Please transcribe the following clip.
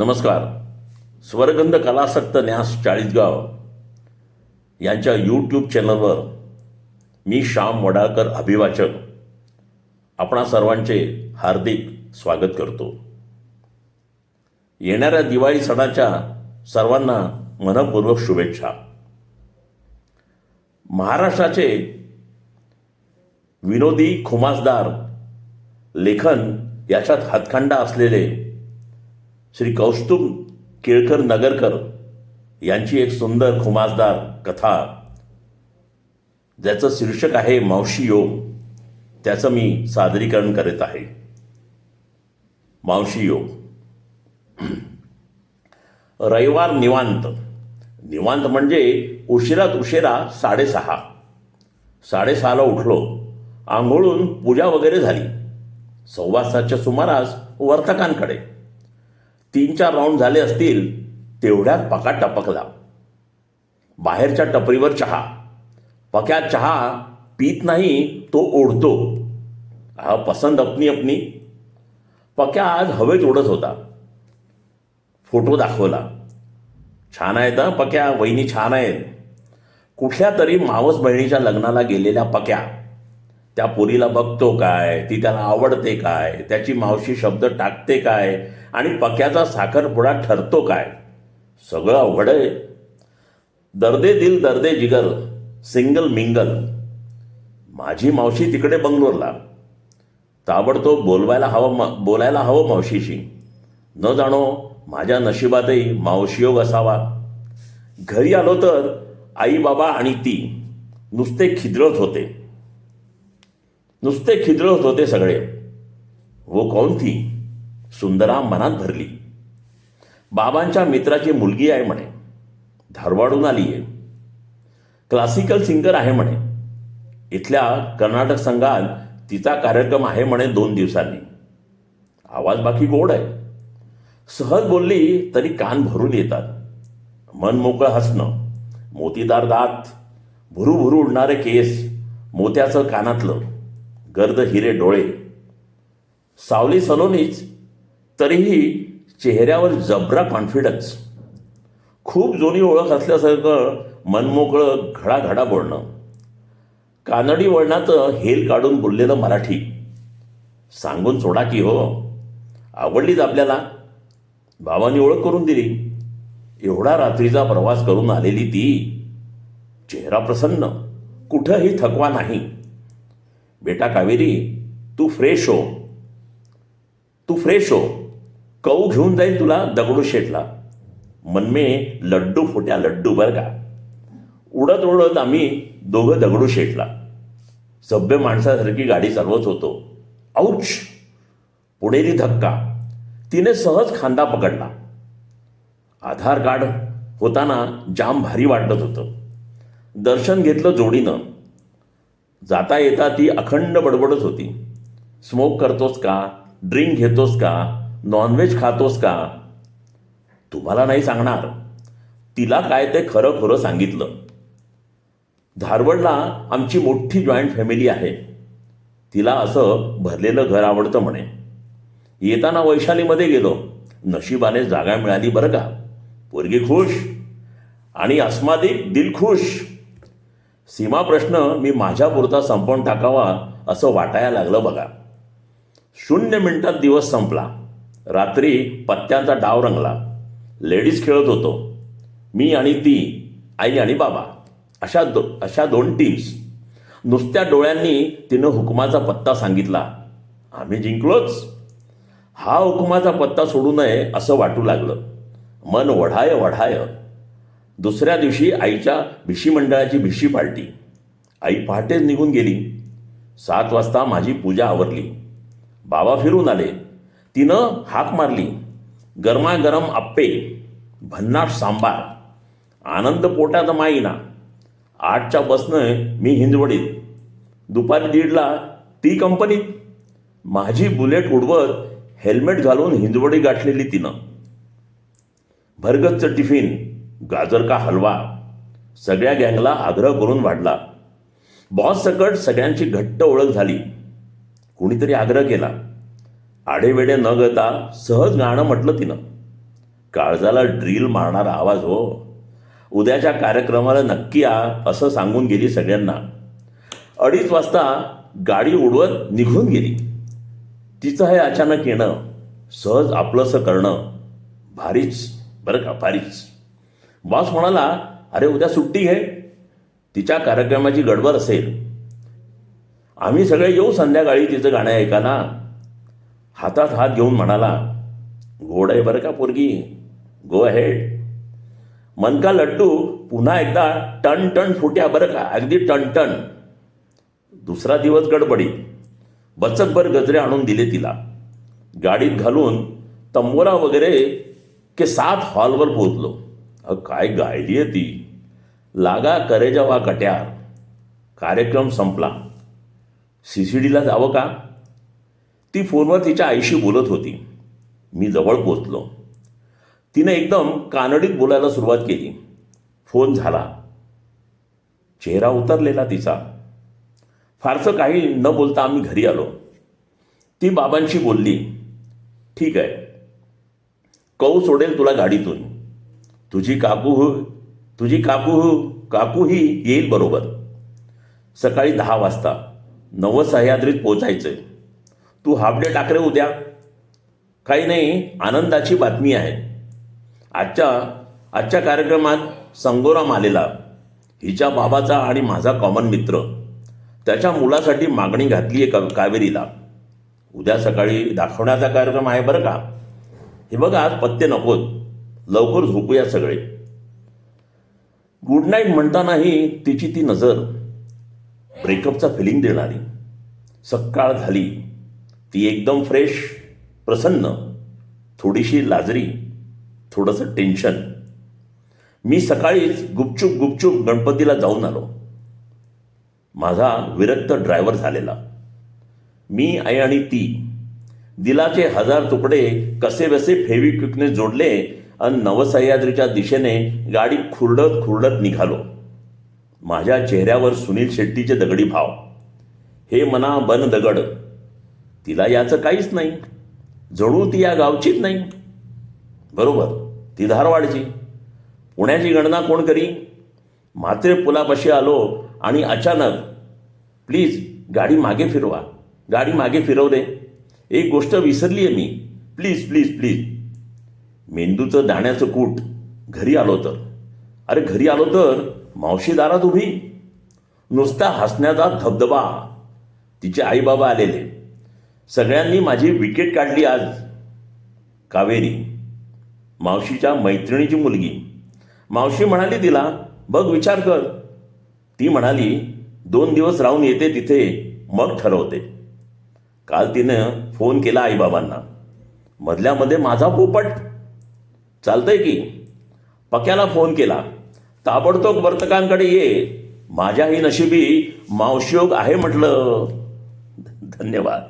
नमस्कार. स्वरगंध कलासक्त न्यास चाळीसगाव यांच्या यूट्यूब चॅनलवर मी श्याम वडाळकर अभिवाचक आपणा सर्वांचे हार्दिक स्वागत करतो. येणाऱ्या दिवाळी सणाच्या सर्वांना मनपूर्वक शुभेच्छा. महाराष्ट्राचे विनोदी खुमासदार लेखन याच्यात हातखंडा असलेले श्री कौस्तुभ केळकर नगरकर यांची एक सुंदर खुमासदार कथा. ज्याचं शीर्षक आहे मावशी योग. त्याचं मी सादरीकरण करीत आहे. मावशी योग. रविवार निवांत. निवांत म्हणजे उशिरात उशिरा साडेसहा. साडेसहाला उठलो. आंघोळून पूजा वगैरे झाली. सव्वा सातच्या सुमारास वर्तकांकडे. तीन चार राऊंड झाले असतील तेवढ्यात पका टपकला. बाहेरच्या टपरीवर चहा. पक्यात चहा पीत नाही तो ओढतो. हा पसंत अपनी अपनी. पक्या आज हवेत ओढत होता. फोटो दाखवला. छान आहेत ना पक्या. वहिनी छान आहेत. कुठल्या तरी मावस बहिणीच्या लग्नाला गेलेल्या पक्या. त्या पोरीला बघतो काय ती त्याला आवडते काय त्याची मावशी शब्द टाकते काय आणि पक्याचा साखरपुडा ठरतो काय? सगळं अवघड आहे. दर्दे दिल दर्दे जिगर सिंगल मिंगल. माझी मावशी तिकडे बंगलोरला. ताबडतोब बोलवायला हवं मा बोलायला हवं मावशीशी. न जाणो माझ्या नशिबातही मावशीयोग असावा. घरी आलो तर आई बाबा आणि ती. नुसते खिदळत होते. नुसते खिदळत होते सगळे. वो कौन थी? सुंदरा मनात भरली. बाबांच्या मित्राची मुलगी आहे म्हणे. धारवाडून आली आहे. क्लासिकल सिंगर आहे म्हणे. इथल्या कर्नाटक संघात तिचा कार्यक्रम आहे म्हणे दोन दिवसांनी. आवाज बाकी गोड आहे. सहज बोलली तरी कान भरून येतात. मन मोकळं हसणं. मोतीदार दात. भुरूभुरू उडणारे केस. मोत्याचं कानातलं. गर्द हिरे डोळे. सावली सलोनीच तरीही चेहऱ्यावर जबरा कॉन्फिडन्स खूप जुनी ओळख असल्यासारखं मनमोकळं घडाघडा बोलणं. कानडी वळणाचं हेल काढून बोललेलं मराठी. सांगून सोडा की हो आवडलीच आपल्याला. भावानी ओळख करून दिली. एवढा रात्रीचा प्रवास करून आलेली ती. चेहरा प्रसन्न कुठंही थकवा नाही. बेटा कावेरी तू फ्रेश हो. तू फ्रेश हो. कऊ घेऊन जाईल तुला दगडूशेठला मनमे लड्डू फुट्या लड्डू बरं का? उडत उडत आम्ही दोघं दगडूशेठला सभ्य माणसासारखी गाडी चालवत होतो. औच! पुणेरी धक्का. तिने सहज खांदा पकडला. आधार कार्ड होताना जाम भारी वाटत होतं. दर्शन घेतलं जोडीनं. जाता येता ती अखंड बडबडत होती. स्मोक करतोस का? ड्रिंक घेतोस का? नॉनव्हेज खातोस का? तुम्हाला नाही सांगणार. तिला काय ते खरं खरं सांगितलं. धारवडला आमची मोठी जॉईंट फॅमिली आहे. तिला असं भरलेलं घर आवडतं म्हणे. येताना वैशालीमध्ये गेलो. नशिबाने जागा मिळाली बरं का. पोरगी खुश आणि अस्मादिक दिल खुश. सीमा प्रश्न मी माझ्यापुरता संपवून टाकावा असं वाटायला लागलं बघा. शून्य मिनिटात दिवस संपला. रात्री पत्त्यांचा डाव रंगला. लेडीज खेळत होतो. मी आणि ती आई आणि बाबा अशा दो अशा दोन टीम्स नुसत्या डोळ्यांनी तिनं हुकमाचा पत्ता सांगितला. आम्ही जिंकलोच. हा हुकमाचा पत्ता सोडू नये असं वाटू लागलं. मन वढाय वढाय. दुसऱ्या दिवशी आईच्या भिशी मंडळाची भिशी पार्टी. आई पहाटेच निघून गेली. सात वाजता माझी पूजा आवरली. बाबा फिरून आले. तिनं हाक मारली. गरमागरम आप्पे भन्नाट सांबार आनंद पोटात माईना. आठच्या बसनं मी हिंजवडीत. दुपारी दीडला ती कंपनीत. माझी बुलेट उडवत हेल्मेट घालून हिंजवडी गाठलेली तिनं. भरगतचं टिफिन गाजर का हलवा सगळ्या गँगला आग्रह करून वाढला. बॉस सकट सगळ्यांची घट्ट ओळख झाली. कुणीतरी आग्रह केला. आढेवेडे न गता सहज गाणं म्हटलं तिनं. काळजाला ड्रिल मारणारा आवाज हो. उद्याच्या कार्यक्रमाला नक्की या असं सांगून गेली सगळ्यांना. अडीच वाजता गाडी उडवत निघून गेली. तिचं हे अचानक येणं सहज आपलंसं करणं भारीच बरं का भारीच. बॉस म्हणाला अरे उद्या सुट्टी घे तिच्या कार्यक्रमाची गडबड असेल. आम्ही सगळे येऊ संध्याकाळी तिचं गाणं ऐकायला. हातात हात घेऊन म्हणाला घोड आहे बरं का पोरगी? गो हेड मनका लड्डू? पुन्हा एकदा टन टन फुट्या बरं का? अगदी टन टन. दुसरा दिवस गडबडीत. बचकभर गजरे आणून दिले तिला. गाडीत घालून तंबोरा वगैरे के सात हॉलवर पोचलो अ काय गायली आहे ती? लागा करेजावा कट्यार. कार्यक्रम संपला. सी सी डीला जावं का? ती फोनवर तिच्या आईशी बोलत होती. मी जवळ पोचलो तिने एकदम कानडीत बोलायला सुरुवात केली. फोन झाला. चेहरा उतरलेला तिचा. फारसं काही न बोलता आम्ही घरी आलो. ती बाबांशी बोलली ठीक आहे. कौ सोडेल तुला गाडीतून. तुझी काकू तुझी काकू हो काकूही येईल बरोबर. सकाळी दहा वाजता. नवसह्याद्रीत पोचायचं आहे तू हाफ डे टाकरे उद्या. काही नाही आनंदाची बातमी आहे. आजच्या आजच्या कार्यक्रमात संगोराम आलेला हिच्या बाबाचा आणि माझा कॉमन मित्र त्याच्या मुलासाठी मागणी घातली आहे का कावेरीला. उद्या सकाळी दाखवण्याचा कार्यक्रम आहे बरं का? हे बघा आज पत्ते नकोत. लवकर झोपूया सगळे. गुड नाईट म्हणतानाही तिची ती नजर. ब्रेकअपचा फिलिंग देणारी. सकाळ झाली. ती एकदम फ्रेश प्रसन्न थोडीशी लाजरी थोडंसं टेन्शन मी सकाळीच गुपचूप गुपचूप गणपतीला जाऊन आलो. माझा विरक्त ड्रायव्हर झालेला. मी आई आणि ती. दिलाचे हजार तुकडे कसेबसे फेविक्विकने जोडले आणि नवसह्याद्रीच्या दिशेने गाडी खुरडत खुरडत निघालो. माझ्या चेहऱ्यावर सुनील शेट्टीचे दगडी भाव. हे मना बन दगड. तिला याचं काहीच नाही. जणू ती या गावचीच नाही. बरोबर ती धारवाडची. पुण्याची गणना कोण करी? मात्रे पुलापाशी आलो आणि अचानक प्लीज गाडी मागे फिरवा. गाडी मागे फिरवले एक गोष्ट विसरली आहे मी. Please please please. मेंदूचं दाण्याचं कूट घरी आलो तर. अरे घरी आलो तर मावशी दारात उभी. नुसता हसण्याचा धबधबा. तिचे आईबाबा आलेले. सगळ्यांनी माझी विकेट काढली आज. कावेरी मावशीच्या मैत्रिणीची मुलगी. मावशी म्हणाली तिला बघ विचार कर. ती म्हणाली दोन दिवस राहून येते तिथे मग ठरवते. काल तिनं फोन केला आईबाबांना. मधल्यामध्ये माझा पोपट. चालतंय की. पक्याला फोन केला ताबडतोब वर्तकांकडे ये माझ्याही नशिबी मावशियोग आहे म्हटलं. धन्यवाद.